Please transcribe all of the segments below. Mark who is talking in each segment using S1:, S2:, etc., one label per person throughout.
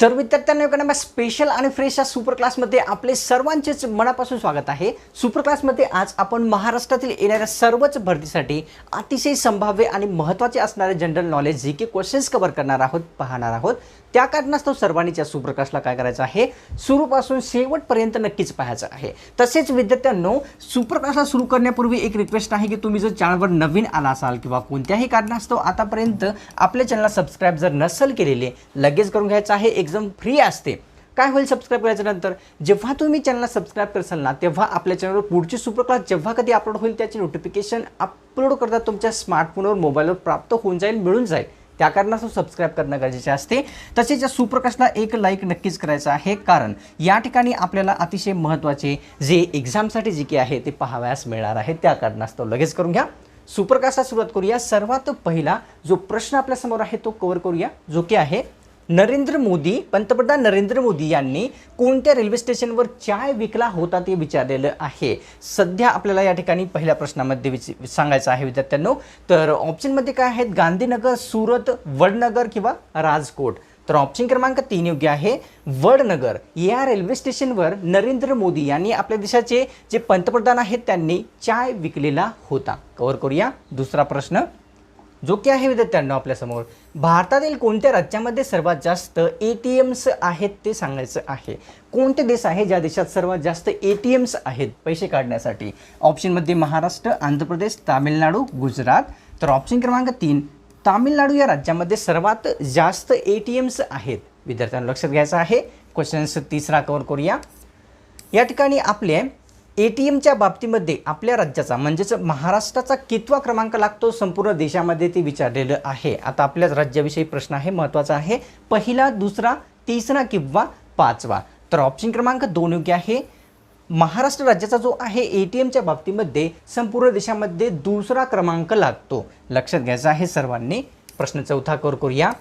S1: तर विद्यार्थ्यांना एखाद्या स्पेशल आणि फ्रेश या सुपर क्लासमध्ये आपले सर्वांचेच मनापासून स्वागत आहे. सुपर क्लासमध्ये आज आपण महाराष्ट्रातील येणाऱ्या सर्वच भरतीसाठी अतिशय संभाव्य आणि महत्त्वाचे असणारे जनरल नॉलेज जी की क्वेश्चन्स कव्हर करणार आहोत पाहणार आहोत. त्या कारणास्तव सर्वांनीच या सुपर क्लासला काय करायचं आहे? सुरूपासून शेवटपर्यंत नक्कीच पाहायचं आहे. तसेच विद्यार्थ्यांनो सुपर क्लासला सुरू करण्यापूर्वी एक रिक्वेस्ट आहे की तुम्ही जर चॅनलवर नवीन आला असाल किंवा कोणत्याही कारणास्तव आतापर्यंत आपल्या चॅनलला सबस्क्राईब जर नसेल केलेले लगेच करून घ्यायचं आहे. एक एकदम फ्री असते. काय होईल सबस्क्राईब करायच्या नंतर? जेव्हा तुम्ही चॅनलला सबस्क्राईब करसाल ना तेव्हा आपल्या चॅनलवर पुढची सुपर क्लास जेव्हा कधी अपलोड होईल त्याची नोटिफिकेशन अपलोड करता तुमच्या स्मार्टफोनवर मोबाईलवर प्राप्त होऊन जाईल मिळून जाईल. त्या कारणास्तव सबस्क्राईब करणं गरजेचे असते. तसेच या सुप्रकाशला एक लाईक नक्कीच करायचं आहे. कारण या ठिकाणी आपल्याला अतिशय महत्त्वाचे जे एक्झामसाठी जे की आहे ते पाहावयास मिळणार आहे. त्या कारणास्तव लगेच करून घ्या. सुप्रकाशला सुरुवात करूया. सर्वात पहिला जो प्रश्न आपल्यासमोर आहे तो कव्हर करूया. जो की आहे नरेंद्र मोदी पंतप्रधान नरेंद्र मोदी यांनी कोणत्या रेल्वे स्टेशनवर चाय विकला होता ते विचारलेलं आहे. सध्या आपल्याला या ठिकाणी पहिल्या प्रश्नामध्ये विच सांगायचं आहे विद्यार्थ्यांनो. तर ऑप्शनमध्ये काय आहेत? गांधीनगर सुरत वडनगर किंवा राजकोट. तर ऑप्शन क्रमांक तीन योग्य आहे. वडनगर. या रेल्वे स्टेशनवर नरेंद्र मोदी यांनी आपल्या देशाचे जे पंतप्रधान आहेत त्यांनी चाय विकलेला होता. कव्हर करूया. दुसरा प्रश्न. जो की आहे विद्यार्थ्यांनो आपल्यासमोर भारतातील कोणत्या राज्यामध्ये सर्वात जास्त ए टी एम्स आहेत ते सांगायचं आहे? कोणते देश आहे ज्या देशात सर्वात जास्त ए टी एम्स आहेत पैसे काढण्यासाठी? ऑप्शनमध्ये महाराष्ट्र आंध्र प्रदेश तामिळनाडू गुजरात. तर ऑप्शन क्रमांक तीन तामिळनाडू या राज्यामध्ये सर्वात जास्त ए टी एम्स आहेत. विद्यार्थ्यांना लक्षात घ्यायचं आहे. क्वेश्चन्स तिसरा कव्हर करूया. या ठिकाणी आपले ए टी एमच्या बाबतीमध्ये आपल्या राज्याचा म्हणजेच महाराष्ट्राचा कितवा क्रमांक लागतो संपूर्ण देशामध्ये ते विचारलेलं आहे. आता आपल्याच राज्याविषयी प्रश्न आहे महत्त्वाचा आहे पहिला दुसरा तिसरा किंवा पाचवा. तर ऑप्शन क्रमांक दोन योग्य आहे. महाराष्ट्र राज्याचा जो आहे ए टी एमच्या बाबतीमध्ये संपूर्ण देशामध्ये दुसरा क्रमांक लागतो. लक्षात घ्यायचा आहे सर्वांनी. प्रश्न चौथा कर करूया.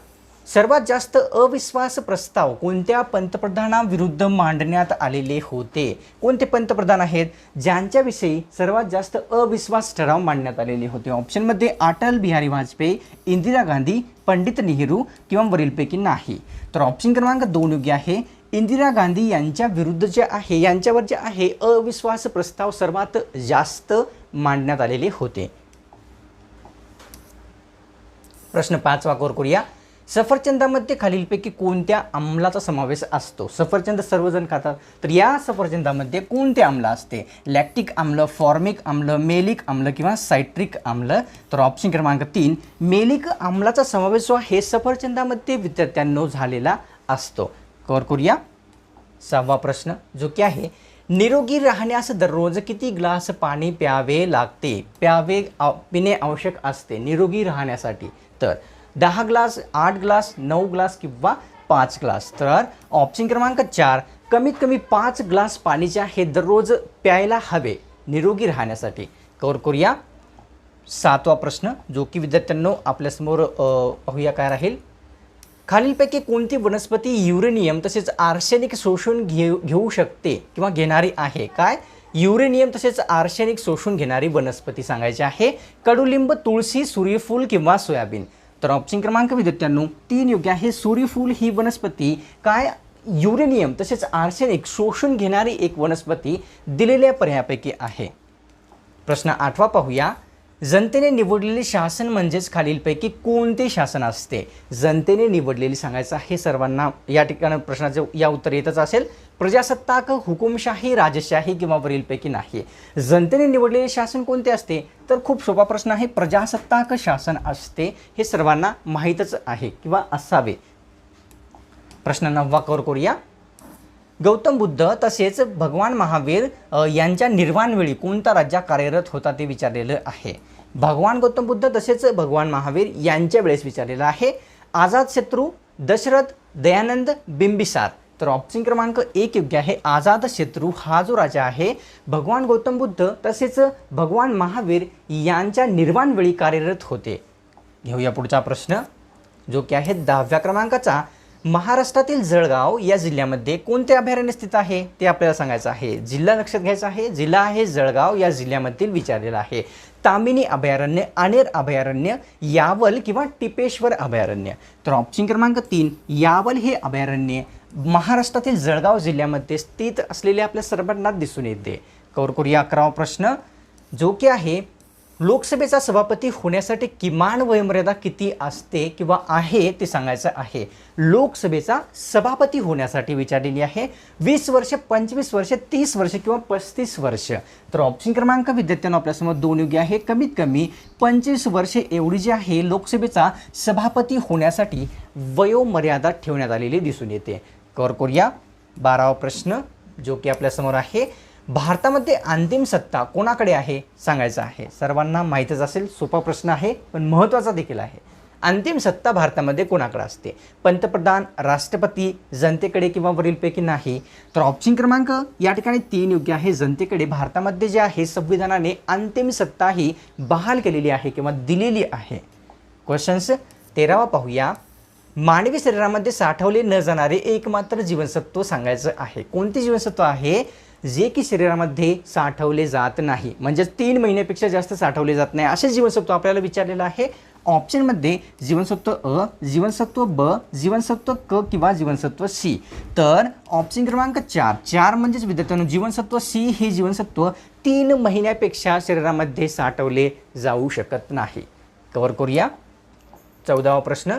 S1: सर्वात जास्त अविश्वास प्रस्ताव कोणत्या पंतप्रधानाविरुद्ध मांडण्यात आलेले होते? कोणते पंतप्रधान आहेत? ज्यांच्याविषयी सर्वात जास्त अविश्वास ठराव मांडण्यात आलेले होते? ऑप्शनमध्ये अटल बिहारी वाजपेयी इंदिरा गांधी पंडित नेहरू किंवा वरीलपैकी नाही. तर ऑप्शन क्रमांक दोन योग्य आहे. इंदिरा गांधी यांच्या विरुद्ध जे आहे यांच्यावर जे आहे अविश्वास प्रस्ताव सर्वात जास्त मांडण्यात आलेले होते. प्रश्न पाचवा कोर करूया. सफरचंदामध्ये खालीलपैकी कोणत्या अंमलाचा समावेश असतो? सफरचंद सर्वजण खातात. तर या सफरचंदामध्ये कोणते आम्ल असते? लॅक्टिक आम्ल फॉर्मिक आम्ल मेलिक आम्ल किंवा सायट्रिक आम्ल? तर ऑप्शन क्रमांक तीन मेलिक आम्लाचा समावेश जो हे सफरचंदामध्ये विद्यार्थ्यांनो झालेला असतो. कवर करूया. सहावा प्रश्न जो की आहे निरोगी राहण्यास दररोज किती ग्लास पाणी प्यावे लागते? प्यावे पिणे आवश्यक असते. निरोगी राहण्यासाठी. तर दहा ग्लास आठ ग्लास नऊ ग्लास किंवा पाच ग्लास. तर ऑप्शन क्रमांक चार कमीत कमी पाच ग्लास पाणी हे दररोज प्यायला हवे निरोगी राहण्यासाठी. कवर करूया. सातवा प्रश्न जो की विद्यार्थ्यांनो आपल्यासमोर पाहूया काय राहील. खालीलपैकी कोणती वनस्पती युरेनियम तसेच आर्सेनिक शोषून घेऊ घेऊ शकते किंवा घेणारी आहे? काय? युरेनियम तसेच आर्सेनिक शोषून घेणारी वनस्पती सांगायची आहे. कडुलिंब तुळशी सूर्यफूल किंवा सोयाबीन. तर ऑप्शन क्रमांक विद्यार्थ्यांनो तीन योग्य आहे. सूर्यफूल ही वनस्पती काय? युरेनियम तसेच आर्सेनिक शोषून घेणारी एक वनस्पती दिलेल्या पर्यायापैकी आहे. प्रश्न आठवा पाहूया. जनतेने निवडलेले शासन म्हणजेच खालीलपैकी कोणते शासन असते? जनतेने निवडलेली सांगायचं आहे सर्वांना. या ठिकाणी प्रश्नाचे या उत्तर येतच असेल. प्रजासत्ताक हुकुमशाही राजशाही किंवा वरीलपैकी नाही. जनतेने निवडलेले शासन कोणते असते? तर खूप सोपा प्रश्न आहे. प्रजासत्ताक शासन असते हे सर्वांना माहीतच आहे किंवा असावे. प्रश्न नववा कवर करूया. गौतम बुद्ध तसेच भगवान महावीर यांच्या निर्वाणवेळी कोणता राज्यात कार्यरत होता ते विचारलेलं आहे. भगवान गौतम बुद्ध तसेच भगवान महावीर यांच्या वेळेस विचारलेलं आहे. आझादशत्रू दशरथ दयानंद बिंबिसार. तर ऑप्शन क्रमांक एक योग्य आहे. अजातशत्रू हा जो राजा आहे भगवान गौतम बुद्ध तसेच भगवान महावीर यांच्या निर्वाणवेळी कार्यरत होते. घेऊया पुढचा प्रश्न जो की आहे दहाव्या क्रमांकाचा. महाराष्ट्रातील जळगाव या जिल्ह्यामध्ये कोणते अभयारण्य स्थित आहे? ते आपल्याला सांगायचं आहे. जिल्हा लक्षात घ्यायचा आहे. जिल्हा आहे जळगाव या जिल्ह्यामधील विचारलेला आहे. तामिनी अभयारण्य अनेर अभयारण्य यावल किंवा टिपेश्वर अभयारण्य. तर ऑप्शन क्रमांक तीन यावल हे अभयारण्य महाराष्ट्रातील जळगाव जिल्ह्यामध्ये स्थित असलेले आपल्या सर्वांना दिसून येते. कवर करूया अकरावा प्रश्न. जो की आहे लोकसभेचा सभापती होण्यासाठी किमान वयोमर्यादा किती असते किंवा आहे ते सांगायचं आहे. लोकसभेचा सभापती होण्यासाठी विचारलेली आहे वीस वर्ष पंचवीस वर्ष तीस वर्ष किंवा पस्तीस वर्ष. तर ऑप्शन क्रमांक विद्यार्थ्यांना आपल्यासमोर दोन योग्य आहे. कमीत कमी पंचवीस वर्षे एवढी जी आहे लोकसभेचा सभापती होण्यासाठी वयोमर्यादा ठेवण्यात आलेली दिसून येते. कवर करूया. बारावा प्रश्न जो की आपल्यासमोर आहे. भारतामध्ये अंतिम सत्ता कोणाकडे आहे सांगायचं आहे? सर्वांना माहीतच असेल सोपा प्रश्न आहे पण महत्त्वाचा देखील आहे. अंतिम सत्ता भारतामध्ये कोणाकडे असते? पंतप्रधान राष्ट्रपती जनतेकडे किंवा वरीलपैकी नाही? तर ऑप्शन क्रमांक या ठिकाणी तीन योग्य आहे. जनतेकडे भारतामध्ये जे आहे संविधानाने अंतिम सत्ता ही बहाल केलेली आहे किंवा दिलेली आहे. क्वेश्चन्स तेरावा पाहूया. मानवी शरीरामध्ये साठवले न जाणारे एकमात्र जीवनसत्व सांगायचं आहे. कोणते जीवनसत्व आहे? जे की शरीरामध्ये साठवले जात नाही. म्हणजेच तीन महिन्यापेक्षा जास्त साठवले जात नाही. असे जीवनसत्व आपल्याला विचारलेलं आहे. ऑप्शनमध्ये जीवनसत्व अ जीवनसत्व ब जीवनसत्व क किंवा जीवनसत्व सी. तर ऑप्शन क्रमांक चार. चार म्हणजेच विद्यार्थ्यांनो जीवनसत्व सी हे जीवनसत्व तीन महिन्यापेक्षा शरीरामध्ये साठवले जाऊ शकत नाही. कवर करूया. चौदावा प्रश्न.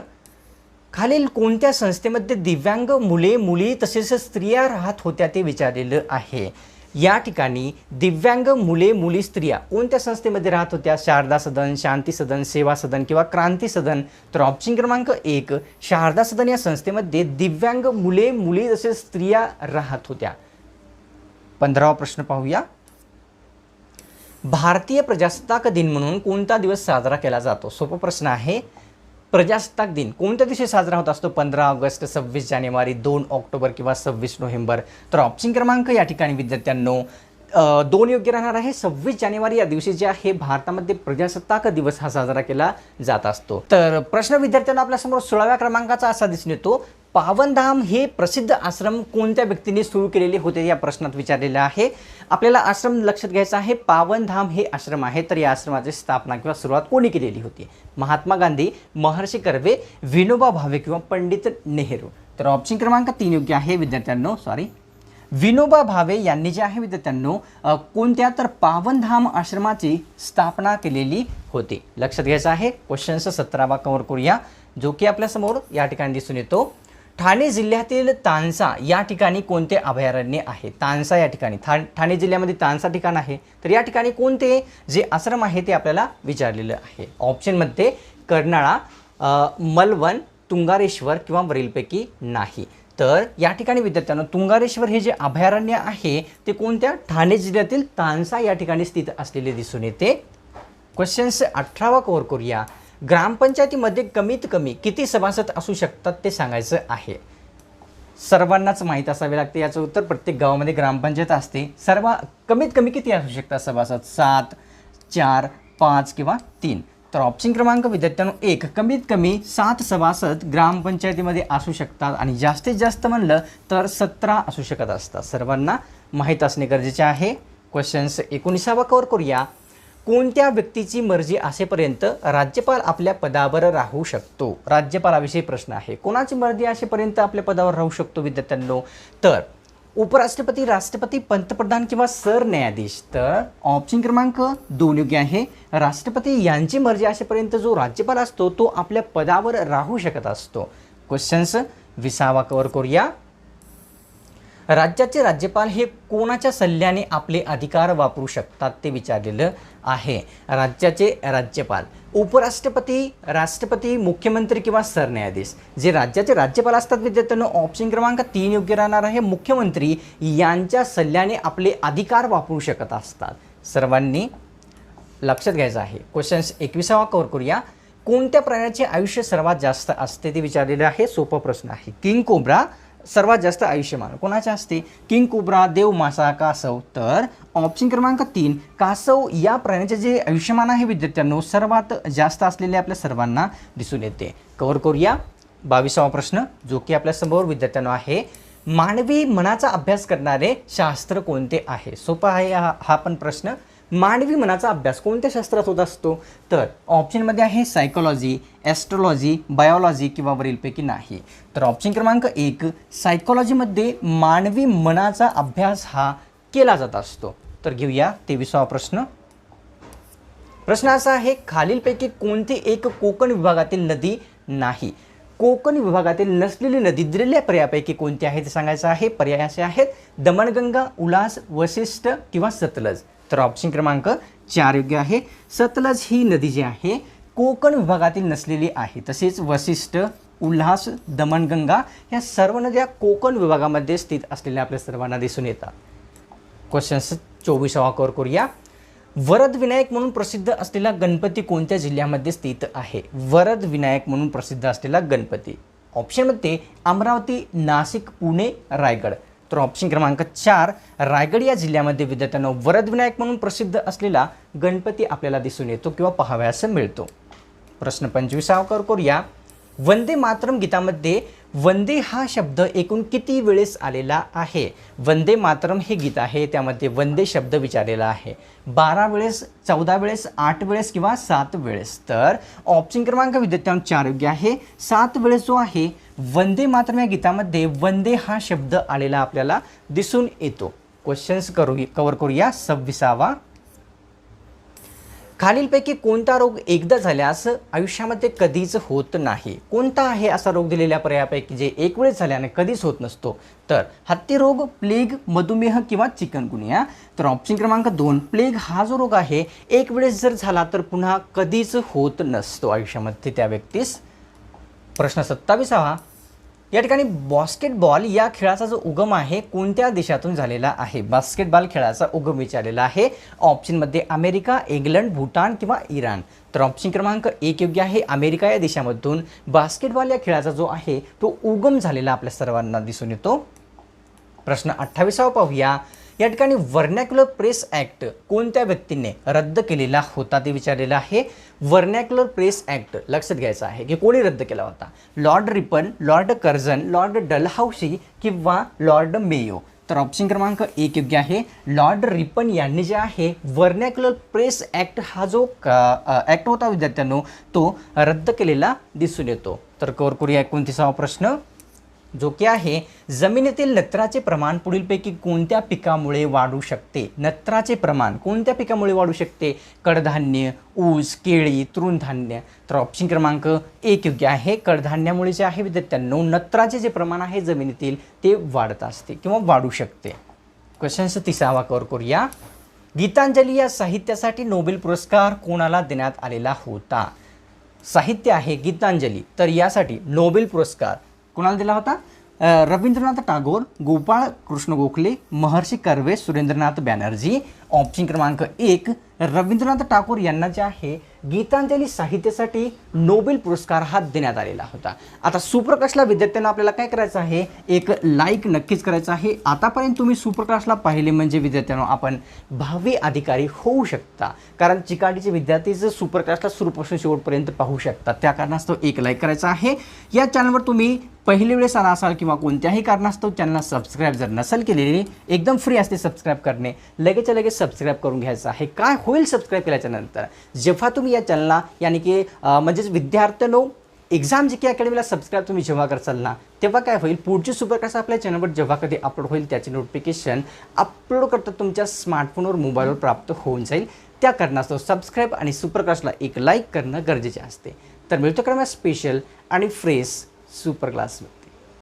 S1: खालील कोणत्या संस्थेमध्ये दिव्यांग मुले मुली तसेच स्त्रिया राहत होत्या ते विचारलेलं आहे? या ठिकाणी दिव्यांग मुले मुली स्त्रिया कोणत्या संस्थेमध्ये राहत होत्या? शारदा सदन शांती सदन सेवा सदन किंवा क्रांती सदन? तर ऑप्शन क्रमांक एक शारदा सदन या संस्थेमध्ये दिव्यांग मुले मुली तसेच स्त्रिया राहत होत्या. पंधरावा प्रश्न पाहूया. भारतीय प्रजासत्ताक दिन म्हणून कोणता दिवस साजरा केला जातो? सोपा प्रश्न आहे. प्रजासत्ताक दिन कोणत्या दिवशी साजरा होत असतो? पंधरा ऑगस्ट सव्वीस जानेवारी दोन ऑक्टोबर किंवा सव्वीस नोव्हेंबर? तर ऑप्शन क्रमांक या ठिकाणी विद्यार्थ्यांनो दोन योग्य राहणार आहे. सव्वीस जानेवारी या दिवशी जे आहे भारतामध्ये प्रजासत्ताक दिवस हा साजरा केला जात असतो. तर प्रश्न विद्यार्थ्यांना आपल्यासमोर सोळाव्या क्रमांकाचा असा दिसून येतो. पावनधाम हे प्रसिद्ध आश्रम कोणत्या व्यक्तीने सुरू केलेले होते या प्रश्नात विचारलेलं आहे? आपल्याला आश्रम लक्षात घ्यायचा आहे. पावनधाम हे आश्रम आहे तर या आश्रमाची स्थापना किंवा सुरुवात कोणी केलेली होती? महात्मा गांधी महर्षी कर्वे विनोबा भावे किंवा पंडित नेहरू? तर ऑप्शन क्रमांक तीन योग्य आहे विद्यार्थ्यांनो. सॉरी विनोबा भावे यांनी जे आहे विद्यार्थ्यांनो कोणत्या तर पावनधाम आश्रमाची स्थापना केलेली होती? लक्षात घ्यायचं आहे. क्वेश्चन सतरावा कवर करूया जो की आपल्यासमोर या ठिकाणी दिसून येतो. ठाणे जिल्ह्यातील तानसा या ठिकाणी कोणते अभयारण्य आहे? तानसा या ठिकाणी. ठा ठाणे जिल्ह्यामध्ये तानसा ठिकाण आहे. तर या ठिकाणी कोणते जे आश्रम आहे ते आपल्याला विचारलेलं आहे. ऑप्शनमध्ये कर्नाळा मलवन मलवण तुंगारेश्वर किंवा वरीलपैकी नाही. तर या ठिकाणी विद्यार्थ्यांना तुंगारेश्वर हे जे अभयारण्य आहे ते कोणत्या? ठाणे जिल्ह्यातील तानसा या ठिकाणी स्थित असलेले दिसून येते. क्वेश्चन्स अठरावा कव्हर करूया. ग्रामपंचायतीमध्ये कमीत कमी किती सभासद असू शकतात ते सांगायचं आहे. सर्वांनाच माहीत असावे लागते याचं उत्तर प्रत्येक गावामध्ये ग्रामपंचायत असते. सर्व कमीत कमी किती असू शकतात सभासद? सात चार पाच किंवा तीन. तर ऑप्शन क्रमांक विद्यार्थ्यांनो एक कमीत कमी सात सभासद ग्रामपंचायतीमध्ये असू शकतात आणि जास्तीत जास्त म्हणलं तर सतरा असू शकत असतात. सर्वांना माहीत असणे गरजेचे आहे. क्वेश्चन्स एकोणीसावा कवर करूया. कोणत्या व्यक्तीची मर्जी असेपर्यंत राज्यपाल आपल्या पदावर राहू शकतो? राज्यपालाविषयी प्रश्न आहे. कोणाची मर्जी असेपर्यंत आपल्या पदावर राहू शकतो विद्यार्थ्यांनो? तर उपराष्ट्रपती राष्ट्रपती पंतप्रधान किंवा सरन्यायाधीश? तर ऑप्शन क्रमांक दोन योग्य आहे. राष्ट्रपती यांची मर्जी असेपर्यंत जो राज्यपाल असतो तो आपल्या पदावर राहू शकत असतो. क्वेश्चन्स विसावा कवर करूया. राज्याचे राज्यपाल हे कोणाच्या सल्ल्याने आपले अधिकार वापरू शकतात ते विचारलेलं आहे. राज्याचे राज्यपाल उपराष्ट्रपती राष्ट्रपती मुख्यमंत्री किंवा सरन्यायाधीश. जे राज्याचे राज्यपाल असतात विद्यार्थ्यांना ऑप्शन क्रमांक तीन योग्य राहणार आहे. मुख्यमंत्री यांच्या सल्ल्याने आपले अधिकार वापरू शकत असतात. सर्वांनी लक्षात घ्यायचं आहे. क्वेश्चन्स एकविसावा कव्हर करूया. कोणत्या प्राण्याचे आयुष्य सर्वात जास्त असते ते विचारलेलं आहे. सोपा प्रश्न आहे. किंग कोब्रा सर्वात जास्त आयुष्यमान. कोणाचे असते किंग कोब्रा देव मासा कासव. तर ऑप्शन क्रमांक तीन कासव या प्राण्याचे जे आयुष्यमान आहे विद्यार्थ्यांनो सर्वात जास्त असलेले आपल्या सर्वांना दिसून येते. कवर करूया. बावीसावा प्रश्न जो की आपल्यासमोर विद्यार्थ्यांना आहे मानवी मनाचा अभ्यास करणारे शास्त्र कोणते आहे? सोपा आहे हा हा पण प्रश्न. मानवी मनाचा अभ्यास कोणत्या शास्त्रात होत असतो? तर ऑप्शनमध्ये आहे सायकोलॉजी ॲस्ट्रॉलॉजी बायोलॉजी किंवा वरीलपैकी नाही. तर ऑप्शन क्रमांक एक सायकोलॉजीमध्ये मानवी मनाचा अभ्यास हा केला जात असतो. तर घेऊया तेविसावा प्रश्न. प्रश्न असा आहे खालीलपैकी कोणती एक कोकण विभागातील नदी नाही? कोकण विभागातील नसलेली नदी दिलेल्या पर्यायापैकी कोणती आहे ते सांगायचं आहे? पर्याय असे आहेत दमणगंगा उल्हास वशिष्ठ किंवा सतलज. तर ऑप्शन क्रमांक चार योग्य आहे. सतलज ही नदी जी आहे कोकण विभागातील नसलेली आहे. तसेच वशिष्ठ उल्हास दमणगंगा या सर्व नद्या कोकण विभागामध्ये स्थित असलेल्या आपल्या सर्वांना दिसून येतात. क्वेश्चन्स चोवीसावा कवर करूया. वरद विनायक म्हणून प्रसिद्ध असलेला गणपती कोणत्या जिल्ह्यामध्ये स्थित आहे? वरद विनायक म्हणून प्रसिद्ध असलेला गणपती. ऑप्शनमध्ये अमरावती नाशिक पुणे रायगड. तर ऑप्शन क्रमांक चार रायगड या जिल्ह्यामध्ये विद्यार्थ्यांना वरदविनायक म्हणून प्रसिद्ध असलेला गणपती आपल्याला दिसून येतो किंवा पाहावयास मिळतो. प्रश्न पंचवीसावकर करूया. वंदे मातरम गीतामध्ये वंदे हा शब्द एकूण किती वेळेस आलेला आहे? वंदे मातरम हे गीत आहे त्यामध्ये वंदे शब्द विचारलेला आहे. बारा वेळेस चौदा वेळेस आठ वेळेस किंवा सात वेळेस. तर ऑप्शन क्रमांक विद्यार्थ्यांना चार योग्य आहे. सात वेळेस जो आहे वंदे मातरम या गीतामध्ये वंदे हा शब्द आलेला आपल्याला दिसून येतो. क्वेश्चन्स करू कवर करूया. सव्वीसावा. खालीलपैकी कोणता रोग एकदा झाल्यास आयुष्यामध्ये कधीच होत नाही? कोणता आहे असा रोग दिलेल्या पर्यायापैकी जे एक वेळेस झाल्याने कधीच होत नसतो? तर हत्ती रोग प्लेग मधुमेह किंवा चिकनगुनिया. तर ऑप्शन क्रमांक दोन प्लेग हा जो रोग आहे एक वेळेस जर झाला तर पुन्हा कधीच होत नसतो आयुष्यामध्ये त्या व्यक्तीस. प्रश्न सत्तावीसावा. या ठिकाणी बास्केटबॉल या खेळाचा जो उगम आहे कोणत्या देशातून झालेला आहे? बास्केटबॉल खेळाचा उगम विचारलेला आहे. ऑप्शनमध्ये अमेरिका इंग्लंड भूटान किंवा इराण. तर ऑप्शन क्रमांक एक योग्य आहे. अमेरिका या देशामधून बास्केटबॉल या खेळाचा जो आहे तो उगम झालेला आपल्या सर्वांना दिसून येतो. प्रश्न अठ्ठावीसावा पाहूया. या ठिकाणी वर्नॅक्युलर प्रेस ॲक्ट कोणत्या व्यक्तीने रद्द केलेला होता ते विचारलेलं आहे. वर्नॅक्युलर प्रेस ॲक्ट लक्षात घ्यायचं आहे की कोणी रद्द केला होता? Lord Ripon lord Curzon lord Dalhousie किंवा लॉर्ड मेयो तर ऑप्शन क्रमांक एक योग्य आहे. लॉर्ड रिपन यांनी जे आहे वर्नॅक्युलर प्रेस ॲक्ट हा जो ॲक्ट होता विद्यार्थ्यांनो तो रद्द केलेला दिसून येतो. तर कवर करूया एकोणतीसावा प्रश्न. जो की आहे जमिनीतील नत्राचे प्रमाण पुढीलपैकी कोणत्या पिकामुळे वाढू शकते? नत्राचे प्रमाण कोणत्या पिकामुळे वाढू शकते? कडधान्य ऊस केळी तृणधान्य. तर ऑप्शन क्रमांक एक योग्य आहे. कडधान्यामुळे जे आहे विद्यार्थ्यांनो नत्राचे जे प्रमाण आहे जमिनीतील ते वाढत असते किंवा वाढू शकते. क्वेश्चन्स तिसावा कवर करूया. गीतांजली या साहित्यासाठी नोबेल पुरस्कार कोणाला देण्यात आलेला होता? साहित्य आहे गीतांजली. तर यासाठी नोबेल पुरस्कार कोणाला दिला होता? रवींद्रनाथ टागोर गोपाळ कृष्ण गोखले महर्षी कर्वे सुरेंद्रनाथ बॅनर्जी ऑप्शन क्रमांक एक रवींद्रनाथ टागोर यांना जे आहे गीतांजली साहित्यासाठी नोबेल पुरस्कार हा देण्यात आलेला होता. आता सुप्रकाशला विद्यार्थ्यांना आपल्याला काय करायचं आहे? एक लाईक नक्कीच करायचं आहे. आतापर्यंत तुम्ही सुप्रकाशला पाहिले म्हणजे विद्यार्थ्यांना आपण भावी अधिकारी होऊ शकता. कारण चिकाटीचे जर सुप्रकाशला सुरूपासून शेवटपर्यंत पाहू शकतात त्या कारणास्तव एक लाईक करायचा आहे. या चॅनलवर तुम्ही पहिली वेळेस आला असाल किंवा कोणत्याही कारणास्तव चॅनलला सबस्क्राईब जर नसेल केलेली एकदम फ्री असते सबस्क्राईब करणे. लगेच लगेच सबस्क्राईब करून घ्यायचं आहे. काय होईल सबस्क्राईब केल्याच्यानंतर? जेव्हा तुम्ही या चॅनलला यानी की म्हणजेच विद्यार्थ्यांनो एक्झाम जी की अकॅडमीला सबस्क्राईब तुम्ही जेव्हा करसाल ना तेव्हा काय होईल? पुढची सुपरकास्ट आपल्या चॅनलवर जेव्हा कधी अपलोड होईल त्याचे नोटिफिकेशन अपलोड करता तुमच्या स्मार्टफोनवर मोबाईलवर प्राप्त होऊन जाईल. त्या कारणास्तव सबस्क्राईब आणि सुपरकास्टला एक लाईक करणं गरजेचे असते. तर मिळतो क्रमात स्पेशल आणि फ्रेश सुपर क्लास